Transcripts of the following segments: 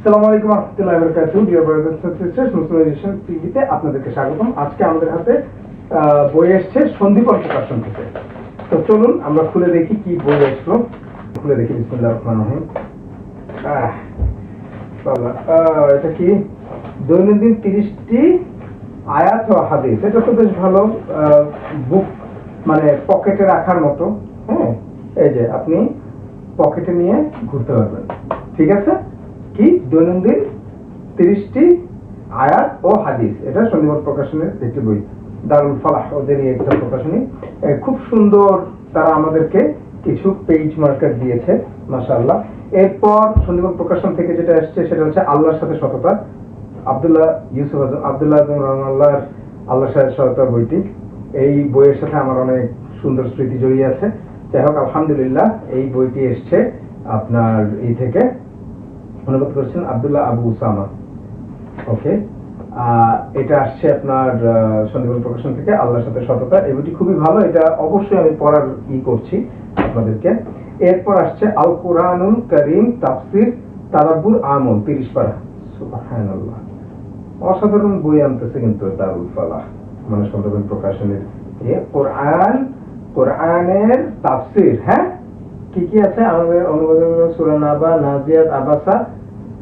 আসসালামু আলাইকুম রহমতুল্লাহি ওয়া বারাকাতুহু। Dear brothers sisters Muslim edition টিভিতে আপনাদেরকে স্বাগতম। আজকে আমাদের হাতে বই এসেছে প্রকাশন থেকে। তো চলুন, আমরা খুলে দেখি কি বই আসলো। খুলে দেখি, বিসমিল্লাহির রহমানির রহিম। এটা কি? দৈনন্দিন তিরিশটি আয়াত ও হাদিস। এটা তো বেশ ভালো বুক মানে পকেটে রাখার মতো। হ্যাঁ এই যে আপনি পকেটে নিয়ে ঘুরতে পারবেন। ঠিক আছে? কি দৈনন্দিন, তিরিশটি আয়াত ও হাদিস। এটা শনিবার প্রকাশনের একটি বই। দারুল ফালাহ ওদেরই একটা প্রকাশনী। খুব সুন্দর তারা আমাদেরকে কিছু পেজ মার্কার দিয়েছে, মাশাআল্লাহ। এরপর শনিবার প্রকাশন থেকে যেটা আসছে সেটা হচ্ছে আল্লাহর সাথে সততা। আব্দুল্লাহ ইউসুফ আজম আব্দুল্লাহ আজম রহমাল্লাহর আল্লাহর সাথে সততা বইটি। এই বইয়ের সাথে আমার অনেক সুন্দর স্মৃতি জড়িয়ে আছে। যাই হোক, আলহামদুলিল্লাহ, এই বইটি এসছে আপনার এই থেকে। অনুবাদ করছেন আব্দুল্লাহ আবু উসামা। ওকে? এটা আসছে আপনার সন্দীপন প্রকাশন থেকে, আল্লাহর সাথে সততা। এই বইটি খুবই ভালো, এটা অবশ্যই আমি পড়ার ই করছি আপনাদেরকে। এরপর আসছে আল কোরআনুল করিম তাফসির তারাব্বুর আমল, তিরিশ পারা। সুবহানাল্লাহ। অসাধারণ বই আনতেছে কিন্তু দারুল ফালাহ। মানে সন্দীপন প্রকাশনের কোরআন, কোরআনের তাফসির হ্যাঁ? কি কি আছে? আমাদের অনুবাদ সূরা আবা নাজিয়াত, আবাসা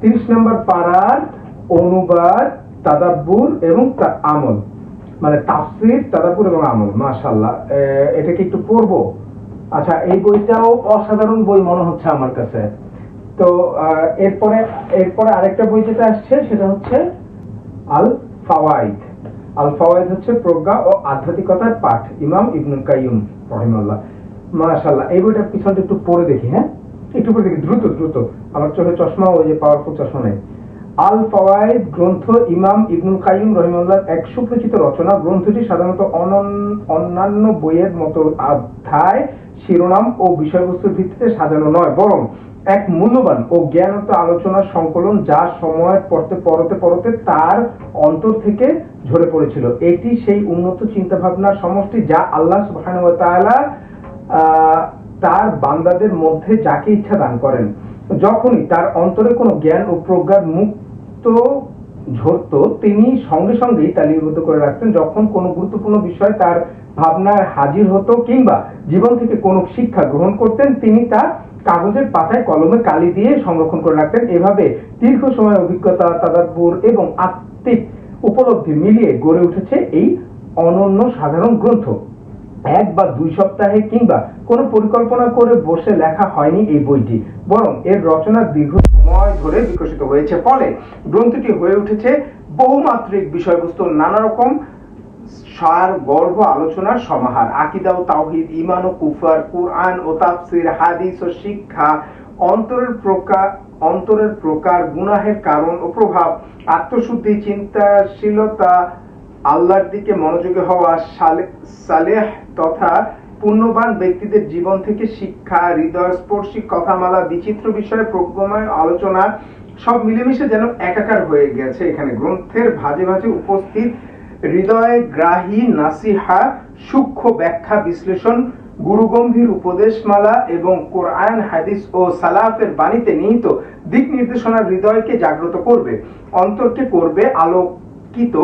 30 নম্বর পারার অনুবাদ তাদাব্বুর এবং আমল। মানে তাফসীর তাদাব্বুর এবং আমল মাশাআল্লাহ। এ, এটা কি একটু পড়ব? আচ্ছা এই বইটাও অসাধারণ বই মনে হচ্ছে আমার কাছে। তো এরপরে এরপরে আরেকটা বই যেটা আসছে সেটা হচ্ছে আল ফাওয়াইদ আল ফাওয়াইদ হচ্ছে প্রজ্ঞা ও আধ্যাত্মিকতার পাঠ ইমাম ইবনুল কাইয়ুম রহিমাল্লাহ মাশাআল্লাহ এই বইটা পিছনটা একটু পড়ে দেখি হ্যাঁ? একটু পড়ে দেখি দ্রুত দ্রুত। আমার চোখে চশমা ওই যে পাওয়ারফুল চশমা নেই। আল ফাওয়াইদ গ্রন্থ ইমাম ইবনুল কাইম রহিমাল্লাহ এক সুপরিচিত রচনা। গ্রন্থটি সাধারণত অন্যান্য বইয়ের মতো অধ্যায় শিরোনাম ও বিষয়বস্তুর ভিত্তিতে সাজানো নয় বরং এক মূল্যবান ও জ্ঞানত আলোচনার সংকলন যা সময়ের পড়তে পড়তে পড়তে তার অন্তর থেকে ঝরে পড়েছিল। এটি সেই উন্নত চিন্তা ভাবনার সমষ্টি যা আল্লাহ আহ, তার বান্দাদের মধ্যে যাকে ইচ্ছা দান করেন। যখনই তার অন্তরে কোনো জ্ঞান ও প্রজ্ঞার মুক্ত ঝরত, তিনি সঙ্গে সঙ্গেই তা লিপিবদ্ধ করে রাখতেন। যখন কোনো গুরুত্বপূর্ণ বিষয় তার ভাবনায় হাজির হতো কিংবা জীবন থেকে কোনো শিক্ষা গ্রহণ করতেন, তিনি তা কাগজের পাতায় কলমে কালি দিয়ে সংরক্ষণ করে রাখতেন। এভাবে দীর্ঘ সময় অভিজ্ঞতা, তাদাব্বুর এবং আত্মিক উপলব্ধি মিলিয়ে গড়ে উঠেছে এই অনন্য সাধারণ গ্রন্থ। এক বা দুই সপ্তাহে কিংবা কোনো পরিকল্পনা করে বসে লেখা হয়নি এই বইটি, বরং এর রচনা দীর্ঘ সময় ধরে বিকশিত হয়েছে। ফলে গ্রন্থটি হয়ে উঠেছে বহুমাত্রিক বিষয়বস্তু নানা রকম সার, গর্ভ, আলোচনার সমাহার, আকিদা ও তাওহিদ ইমান ও কুফার, কুরআন ও তাফসির, হাদিস ও শিক্ষা, অন্তরের প্রকার অন্তরের প্রকার গুনাহের কারণ ও প্রভাব, আত্মশুদ্ধি, চিন্তাশীলতা আল্লাহর দিকে মনোযোগী হওয়া সালে- সালেহ তথা পুণ্যবান ব্যক্তিদের জীবন থেকে শিক্ষা হৃদয়স্পর্শী কথামালা, বিচিত্র বিষয়ে প্রজ্ঞময় আলোচনা, সব মিলেমিশে যেন একাকার হয়ে গেছে এখানে। গ্রন্থের ভাজে ভাজে উপস্থিত হৃদয় গ্রাহী নাসিহা, সূক্ষ্ম ব্যাখ্যা, বিশ্লেষণ, গুরুগম্ভীর উপদেশমালা এবং কোরআন, হাদিস ও সালাফের বাণীতে নিহিত দিক নির্দেশনা হৃদয়কে জাগ্রত করবে, অন্তরকে করবে, আলোকিত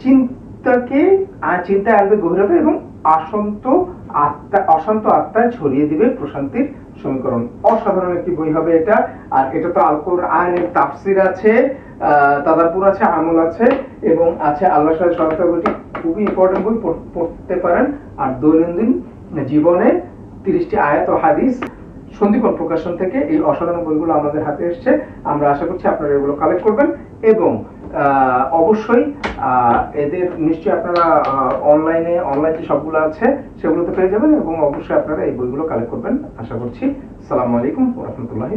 চিন্তাকে আহ, চিন্তায় আনবে গভীরতা এবং অশান্ত আত্মা অশান্ত আত্মায় ছড়িয়ে দিবে প্রশান্তির সমীকরণ। অসাধারণ একটি বই হবে এটা। আর এটা তো আল কোরআনের তাফসির আছে আহ, তাদাপুর আছে আমল আছে এবং আছে আল্লাহ সাহেব সহায়তা বইটি খুবই ইম্পর্টেন্ট বই পড়- পড়তে পারেন। আর দৈনন্দিন জীবনে তিরিশটি আয়াত ও হাদিস সন্দীপন প্রকাশন থেকে এই অসাধারণ বইগুলো আমাদের হাতে এসছে। আমরা আশা করছি আপনারা এগুলো কালেক্ট করবেন এবং অবশ্যই এদের নিশ্চয়ই আপনারা অনলাইনে অনলাইন যে সবগুলো আছে, সেগুলোতে পেয়ে যাবেন এবং অবশ্যই আপনারা এই বইগুলো কালেক্ট করবেন। আশা করছি, সালামু আলাইকুম রহমতুল্লাহ